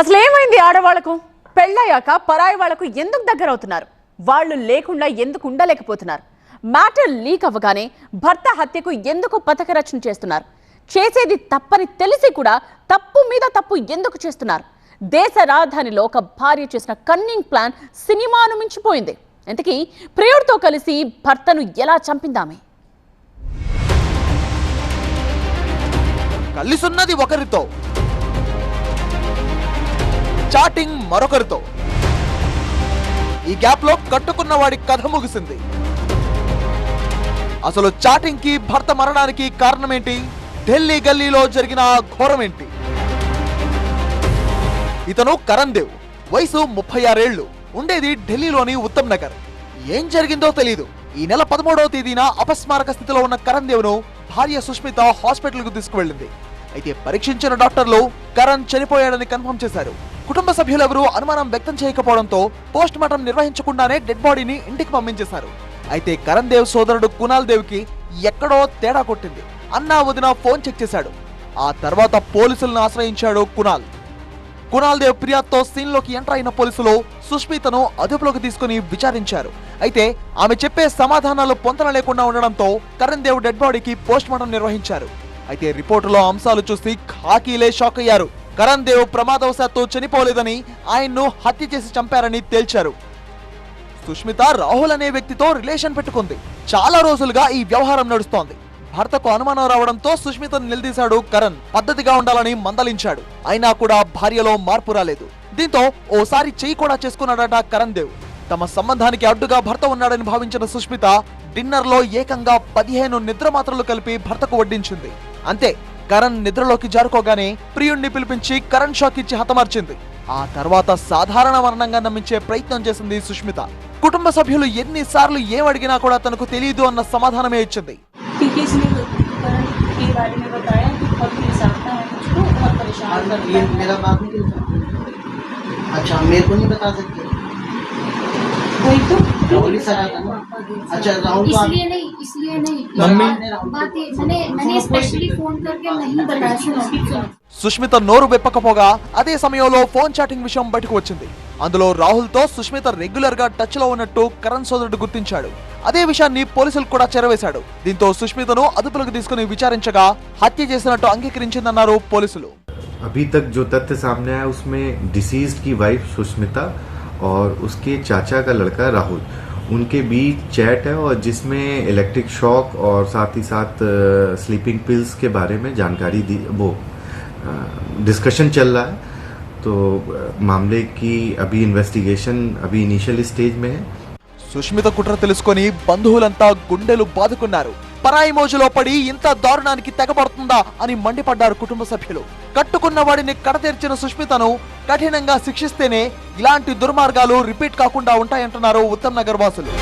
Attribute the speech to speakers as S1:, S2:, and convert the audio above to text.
S1: అసలు ఏమైంది ఆడవాళ్ళకు? పెళ్ళయ్యాక పరాయి వాళ్ళకు ఎందుకు దగ్గర అవుతున్నారు? వాళ్ళు లేకుండా ఎందుకు ఉండలేకపోతున్నారు? మ్యాటర్ లీక్ అవ్వగానే భర్త హత్యకు ఎందుకు పథక రచన చేస్తున్నారు? చేసేది తప్పని తెలిసి కూడా తప్పు మీద తప్పు ఎందుకు చేస్తున్నారు? దేశ రాజధానిలో ఒక భార్య చేసిన కన్నింగ్ ప్లాన్ సినిమాను మించిపోయింది. ఇంతకీ ప్రియుడితో కలిసి భర్తను ఎలా చంపిందామే?
S2: కలిసున్నది ఒకరితో. చాటింగ్ మరొకరితో. ఈ గ్యాప్లో కట్టుకున్న వాడి కథ ముగిసింది. అసలు చాటింగ్కి భర్త మరణానికి కారణమేంటి? ఢిల్లీ గల్లీలో జరిగిన ఘోరమేంటి? ఇతను కరణ్ దేవ్ వయసు ముప్పై ఆరేళ్ళు ఉండేది ఢిల్లీలోని ఉత్తమ్ నగర్. ఏం జరిగిందో తెలియదు ఈ నెల పదమూడవ తేదీన అపస్మారక స్థితిలో ఉన్న కరణ్ దేవ్ను భార్య సుష్మిత హాస్పిటల్కు తీసుకువెళ్ళింది. అయితే పరీక్షించిన డాక్టర్లు కరణ్ చనిపోయాడని కన్ఫర్మ్ చేశారు. కుటుంబ సభ్యులెవరూ అనుమానం వ్యక్తం చేయకపోవడంతో పోస్ట్ మార్టం నిర్వహించకుండానే డెడ్ బాడీని ఇంటికి పంపించేశారు. అయితే కరణ్ దేవ్ సోదరుడు కునాల్ దేవ్కి ఎక్కడో తేడా కొట్టింది. అన్నా వదిన ఫోన్ చెక్ చేశాడు. ఆ తర్వాత పోలీసులను ఆశ్రయించాడు కునాల్. కునాల్ దేవ్ ఫిర్యాదుతో సీన్లోకి ఎంటర్ అయిన పోలీసులు సుష్మితను అదుపులోకి తీసుకుని విచారించారు. అయితే ఆమె చెప్పే సమాధానాలు పొంతన లేకుండా ఉండడంతో కరణ్ దేవ్ డెడ్ బాడీకి పోస్ట్ మార్టం నిర్వహించారు. అయితే రిపోర్టులో అంశాలు చూసి ఖాకీలే షాక్ అయ్యారు కరణ్ దేవ్ ప్రమాదవశాత్తు చనిపోలేదని ఆయన్ను హత్య చేసి చంపారని తేల్చారు. సుష్మిత రాహుల్ అనే వ్యక్తితో రిలేషన్ పెట్టుకుంది. చాలా రోజులుగా ఈ వ్యవహారం నడుస్తోంది. భర్తకు అనుమానం రావడంతో సుష్మితను నిలదీశాడు కరణ్. పద్ధతిగా ఉండాలని మందలించాడు. అయినా కూడా భార్యలో మార్పు రాలేదు. దీంతో ఓసారి చెయ్యి కూడా చేసుకున్నాడట కరణ్ దేవ్. తమ సంబంధానికి అడ్డుగా భర్త ఉన్నాడని భావించిన సుష్మిత డిన్నర్లో ఏకంగా పదిహేను నిద్ర మాత్రలు కలిపి భర్తకు వడ్డించింది. అంతే కరణ్ నిద్రలోకి జారుకోగానే ప్రియుణ్ణి పిలిపించి కరణ్ షాక్ ఇచ్చి హతమార్చింది ఆ తర్వాత సాధారణ మరణంగా నమ్మించే ప్రయత్నం చేసింది సుష్మిత కుటుంబ సభ్యులు ఎన్నిసార్లు ఏం అడిగినా కూడా తనకు తెలియదు అన్న సమాధానమే ఇచ్చింది
S3: क्योंकि इसने करण के बारे में बताया कि बहुत परेशानता है मुझको बहुत परेशान
S4: और
S3: करता
S4: ये
S3: है
S4: मेरा बाप नहीं करता अच्छा मेरे को नहीं बता सकते
S3: वही तो
S4: राहुल ही सगा था ना अच्छा राहुल को आप-
S5: इसलिए नहीं इसलिए नहीं
S4: मम्मी ने राहुल को-
S5: बात ये मैंने मैंने स्पेशली फोन करके नहीं बताया सुनो
S2: సుష్మిత నోరు వెప్పకపోగా అదే సమయంలో ఫోన్ చాటింగ్ విషయం బయటకు వచ్చింది అందులో రాహుల్ తో సుష్మిత రెగ్యులర్ గా టచ్ లో ఉన్నట్టు కరణ్ సోదరుడు గుర్తించాడు అదే విషయాన్ని పోలీసులు కూడా చెరవేశాడు దీంతో సుష్మితను అదుపులోకి తీసుకుని విచారించగా హత్య చేసినట్టు అంగీకరించిందన్నారు పోలీసులు
S6: अभी तक जो तथ्य सामने आया उसमें डिसीज्ड की वाइफ सुष्मिता और उसके चाचा का लड़का राहुल उनके बीच चैट है और जिसमें इलेक्ट्रिक शॉक और साथ ही साथ स्लीपिंग पिल्स के बारे में जानकारी दी वो डिस्कशन चल रहा है तो अ, मामले की अभी इन्वेस्टिगेशन अभी इनिशियल स्टेज में है
S2: సుష్మిత కుట్ర తెలుసుకొని బంధువులంతా గుండెలు బాదుకున్నారు పరాయి మోజులో పడి ఇంత దారుణానికి తెగబడుతుందా అని మండిపడ్డారు కుటుంబ సభ్యులు. కట్టుకున్న వాడిని కడతెరిచిన సుష్మితను కఠినంగా శిక్షిస్తేనే ఇలాంటి దుర్మార్గాలు రిపీట్ కాకుండా ఉంటాయంటున్నారు ఉత్తమ్ నగర్ వాసులు.